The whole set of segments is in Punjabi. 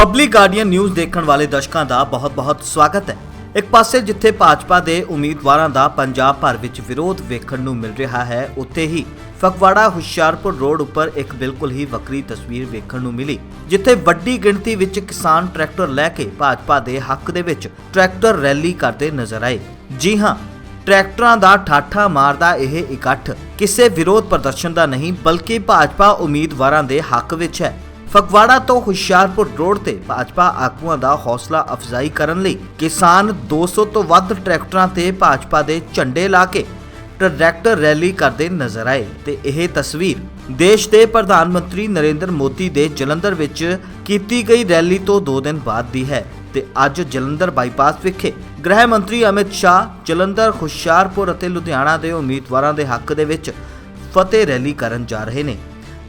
ਪਬਲਿਕ ਗਾਰਡੀਅਨ ਨਿਊਜ਼ ਦੇਖਣ ਵਾਲੇ ਦਰਸ਼ਕਾਂ ਦਾ ਬਹੁਤ-ਬਹੁਤ ਸਵਾਗਤ ਹੈ। ਇੱਕ ਪਾਸੇ ਜਿੱਥੇ ਭਾਜਪਾ ਦੇ ਉਮੀਦਵਾਰਾਂ ਦਾ ਪੰਜਾਬ ਭਰ ਵਿੱਚ ਵਿਰੋਧ ਵੇਖਣ ਨੂੰ ਮਿਲ ਰਿਹਾ ਹੈ, ਉੱਥੇ ਹੀ ਫਗਵਾੜਾ ਹੁਸ਼ਿਆਰਪੁਰ ਰੋਡ ਉੱਪਰ ਇੱਕ ਬਿਲਕੁਲ ਹੀ ਵੱਖਰੀ ਤਸਵੀਰ ਵੇਖਣ ਨੂੰ ਮਿਲੀ, ਜਿੱਥੇ ਵੱਡੀ ਗਿਣਤੀ ਵਿੱਚ ਕਿਸਾਨ ਟਰੈਕਟਰ ਲੈ ਕੇ ਭਾਜਪਾ ਦੇ ਹੱਕ ਦੇ ਵਿੱਚ ਟਰੈਕਟਰ ਰੈਲੀ ਕਰਦੇ ਨਜ਼ਰ ਆਏ। ਜੀ ਹਾਂ, ਟਰੈਕਟਰਾਂ ਦਾ ਠਾਠਾ ਮਾਰਦਾ ਇਹ ਇਕੱਠ ਕਿਸੇ ਵਿਰੋਧ ਪ੍ਰਦਰਸ਼ਨ ਦਾ ਨਹੀਂ, ਬਲਕਿ ਭਾਜਪਾ ਉਮੀਦਵਾਰਾਂ ਦੇ ਹੱਕ ਵਿੱਚ ਹੈ। ਫਗਵਾੜਾ ਤੋਂ ਹੁਸ਼ਿਆਰਪੁਰ ਰੋਡ ਤੇ ਭਾਜਪਾ ਆਗੂਆਂ ਦਾ ਹੌਸਲਾ ਅਫਜ਼ਾਈ ਕਰਨ ਲਈ ਕਿਸਾਨ 200 ਤੋਂ ਵੱਧ ਟਰੈਕਟਰਾਂ ਤੇ ਭਾਜਪਾ ਦੇ ਝੰਡੇ ਲਾ ਕੇ ਟਰੈਕਟਰ ਰੈਲੀ ਕਰਦੇ ਨਜ਼ਰ ਆਏ ਤੇ ਇਹ ਤਸਵੀਰ ਦੇਸ਼ ਦੇ ਪ੍ਰਧਾਨ ਮੰਤਰੀ ਨਰਿੰਦਰ ਮੋਦੀ ਦੇ ਜਲੰਧਰ ਵਿੱਚ ਕੀਤੀ ਗਈ ਰੈਲੀ ਤੋਂ 2 ਦਿਨ ਬਾਅਦ ਦੀ ਹੈ ਤੇ ਅੱਜ ਜਲੰਧਰ ਬਾਈਪਾਸ ਵਿਖੇ ਗ੍ਰਹਿ ਮੰਤਰੀ ਅਮਿਤ ਸ਼ਾਹ, ਜਲੰਧਰ, ਹੁਸ਼ਿਆਰਪੁਰ ਅਤੇ ਲੁਧਿਆਣਾ ਦੇ ਉਮੀਦਵਾਰਾਂ ਦੇ ਹੱਕ ਦੇ ਵਿੱਚ ਫਤਿਹ ਰੈਲੀ ਕਰਨ ਜਾ ਰਹੇ ਨੇ।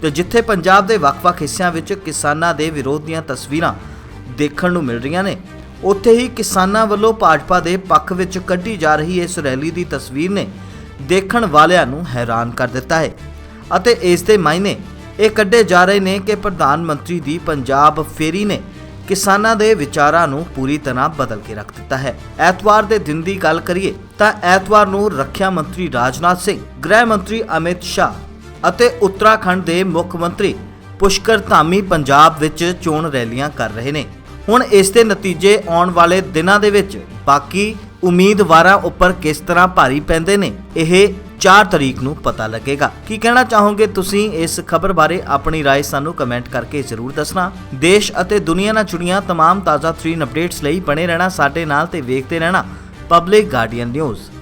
ਤੇ ਜਿੱਥੇ ਪੰਜਾਬ ਦੇ ਵੱਖ-ਵੱਖ ਹਿੱਸਿਆਂ ਵਿੱਚ ਕਿਸਾਨਾਂ ਦੇ ਵਿਰੋਧ ਦੀਆਂ ਤਸਵੀਰਾਂ ਦੇਖਣ ਨੂੰ ਮਿਲ ਰਹੀਆਂ ਨੇ, ਉੱਥੇ ਹੀ ਕਿਸਾਨਾਂ ਵੱਲੋਂ ਭਾਜਪਾ ਦੇ ਪੱਖ ਵਿੱਚ ਕੱਢੀ ਜਾ ਰਹੀ ਇਸ ਰੈਲੀ ਦੀ ਤਸਵੀਰ ਨੇ ਦੇਖਣ ਵਾਲਿਆਂ ਨੂੰ ਹੈਰਾਨ ਕਰ ਦਿੱਤਾ ਹੈ ਅਤੇ ਇਸ ਦੇ ਮਾਇਨੇ ਇਹ ਕੱਢੇ ਜਾ ਰਹੇ ਨੇ ਕਿ ਪ੍ਰਧਾਨ ਮੰਤਰੀ ਦੀ ਪੰਜਾਬ ਫੇਰੀ ਨੇ ਕਿਸਾਨਾਂ ਦੇ ਵਿਚਾਰਾਂ ਨੂੰ ਪੂਰੀ ਤਰ੍ਹਾਂ ਬਦਲ ਕੇ ਰੱਖ ਦਿੱਤਾ ਹੈ। ਐਤਵਾਰ ਦੇ ਦਿਨ ਦੀ ਗੱਲ ਕਰੀਏ ਤਾਂ ਐਤਵਾਰ ਨੂੰ ਰੱਖਿਆ ਮੰਤਰੀ ਰਾਜਨਾਥ ਸਿੰਘ, ਗ੍ਰਹਿ ਮੰਤਰੀ ਅਮਿਤ ਸ਼ਾਹ ਅਤੇ ਉੱਤਰਾਖੰਡ ਦੇ ਮੁੱਖ ਮੰਤਰੀ ਪੁਸ਼ਕਰ ਧਾਮੀ ਪੰਜਾਬ ਵਿੱਚ ਚੋਣ ਰੈਲੀਆਂ ਕਰ ਰਹੇ ਨੇ ਹੁਣ ਇਸ ਦੇ ਨਤੀਜੇ ਆਉਣ ਵਾਲੇ ਦਿਨਾਂ ਦੇ ਵਿੱਚ ਬਾਕੀ ਉਮੀਦਵਾਰਾਂ ਉੱਪਰ ਕਿਸ ਤਰ੍ਹਾਂ ਭਾਰੀ ਪੈਂਦੇ ਨੇ ਇਹ 4 ਤਰੀਕ ਨੂੰ ਪਤਾ ਲੱਗੇਗਾ ਕੀ ਕਹਿਣਾ ਚਾਹੋਗੇ ਤੁਸੀਂ ਇਸ ਖਬਰ ਬਾਰੇ ਆਪਣੀ رائے ਸਾਨੂੰ ਕਮੈਂਟ ਕਰਕੇ ਜ਼ਰੂਰ ਦੱਸਣਾ ਦੇਸ਼ ਅਤੇ ਦੁਨੀਆ ਨਾਲ ਜੁੜੀਆਂ तमाम ਤਾਜ਼ਾ ਤਰੀਨ ਅਪਡੇਟਸ ਲਈ ਬਣੇ ਰਹਿਣਾ ਸਾਡੇ ਨਾਲ ਤੇ ਵੇਖਦੇ ਰਹਿਣਾ ਪਬਲਿਕ ਗਾਰਡੀਅਨ ਨਿਊਜ਼